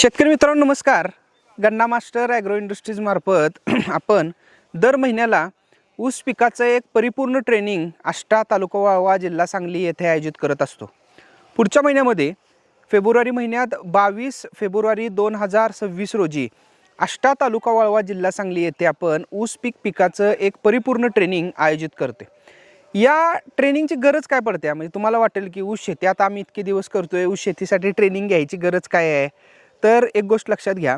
शेतकरी मित्रांनो नमस्कार. गन्ना मास्टर ॲग्रो इंडस्ट्रीजमार्फत आपण दर महिन्याला ऊस पिकाचं एक परिपूर्ण ट्रेनिंग आष्टा तालुका वाळवा जिल्हा सांगली येथे आयोजित करत असतो. पुढच्या महिन्यामध्ये फेब्रुवारी महिन्यात बावीस फेब्रुवारी दोन हजार सव्वीस रोजी आष्टा तालुका वाळवा जिल्हा सांगली येथे आपण ऊस पीक पिकाचं एक परिपूर्ण ट्रेनिंग आयोजित करते या ट्रेनिंगची गरज काय पडते? म्हणजे तुम्हाला वाटेल की ऊस शेती आता आम्ही इतके दिवस करतोय ऊस शेतीसाठी ट्रेनिंग घ्यायची गरज काय आहे? तर एक गोष्ट लक्षात घ्या.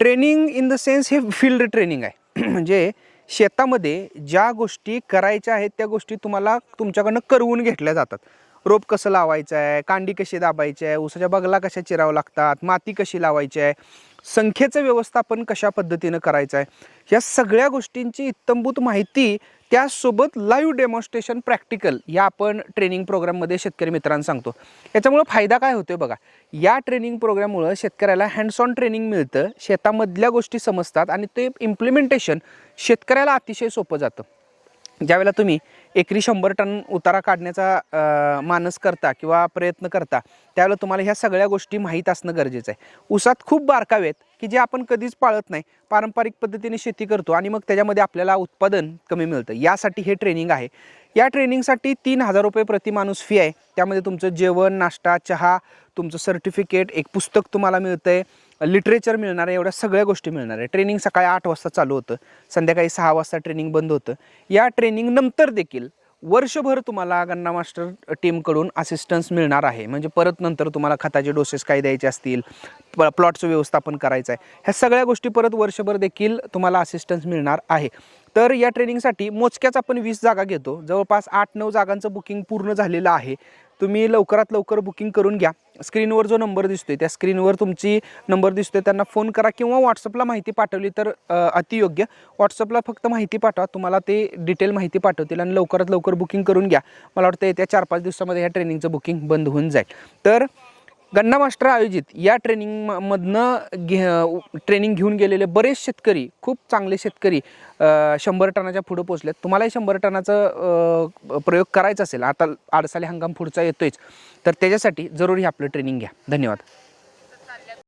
ट्रेनिंग इन द सेन्स हे फील्ड ट्रेनिंग आहे. म्हणजे शेतामध्ये ज्या गोष्टी करायच्या आहेत त्या गोष्टी तुम्हाला तुमच्याकडनं करवून घेतल्या जातात. रोप कसं लावायचं आहे कांडी कशी दाबायची आहे ऊसाच्या बगला कशा चिरावं लागतात माती कशी लावायची आहे संख्येचं व्यवस्थापन कशा पद्धतीनं करायचं आहे? या सगळ्या गोष्टींची इत्तंभूत माहिती त्यासोबत लाईव्ह डेमॉन्स्ट्रेशन प्रॅक्टिकल या आपण ट्रेनिंग प्रोग्राममध्ये शेतकरी मित्रांना सांगतो. याच्यामुळं फायदा काय होतो बघा? या ट्रेनिंग प्रोग्राममुळं शेतकऱ्याला हँड्स ऑन ट्रेनिंग मिळतं शेतामधल्या गोष्टी समजतात आणि ते इम्प्लिमेंटेशन शेतकऱ्याला अतिशय सोपं जातं. ज्यावेळेला तुम्ही एकरी शंभर टन उतारा काढण्याचा मानस करता किंवा प्रयत्न करता त्यावेळेला तुम्हाला ह्या सगळ्या गोष्टी माहीत असणं गरजेचं आहे. ऊसात खूप बारकावे आहेत की जे आपण कधीच पाळत नाही. पारंपरिक पद्धतीने शेती करतो आणि मग त्याच्यामध्ये आपल्याला उत्पादन कमी मिळतं. यासाठी हे ट्रेनिंग आहे. या ट्रेनिंगसाठी तीन हजार रुपये प्रति माणूस फी आहे. त्यामध्ये तुमचं जेवण नाश्ता चहा तुमचं सर्टिफिकेट एक पुस्तक तुम्हाला मिळतं आहे लिटरेचर मिळणार आहे एवढ्या सगळ्या गोष्टी मिळणार आहे ट्रेनिंग सकाळी आठ वाजता चालू होतं. संध्याकाळी सहा वाजता ट्रेनिंग बंद होतं. या ट्रेनिंग नंतर देखील वर्षभर तुम्हाला गन्ना मास्टर टीमकडून असिस्टन्स मिळणार आहे. म्हणजे परत नंतर तुम्हाला खताचे डोसेस काय द्यायचे असतील प्लॉटचं व्यवस्थापन करायचं आहे ह्या सगळ्या गोष्टी परत वर्षभर देखील तुम्हाला असिस्टन्स मिळणार आहे. तर या ट्रेनिंगसाठी मोजक्याच आपण वीस जागा घेतो. जवळपास आठ नऊ जागांचं बुकिंग पूर्ण झालेलं आहे. तुम्ही लवकरात लवकर बुकिंग करून घ्या. स्क्रीनवर जो नंबर दिसतोय त्या स्क्रीनवर तुमची नंबर दिसतोय त्यांना फोन करा किंवा व्हॉट्सअपला माहिती पाठवली तर अतियोग्य. व्हॉट्सअपला फक्त माहिती पाठवा तुम्हाला ते डिटेल माहिती पाठवतील आणि लवकरात लवकर बुकिंग करून घ्या. मला वाटतं येत्या चार पाच दिवसामध्ये ह्या ट्रेनिंगचं बुकिंग बंद होऊन जाईल. तर गन्ना मास्टर आयोजित या ट्रेनिंग घे ट्रेनिंग घेऊन गेलेले बरेच शेतकरी खूप चांगले शेतकरी शंभर टनाच्या पुढं पोचलेत. तुम्हालाही शंभर टनाचं प्रयोग करायचा असेल आता आडसाले हंगाम पुढचा येतोयच तर त्याच्यासाठी जरूर हे आपलं ट्रेनिंग घ्या. धन्यवाद.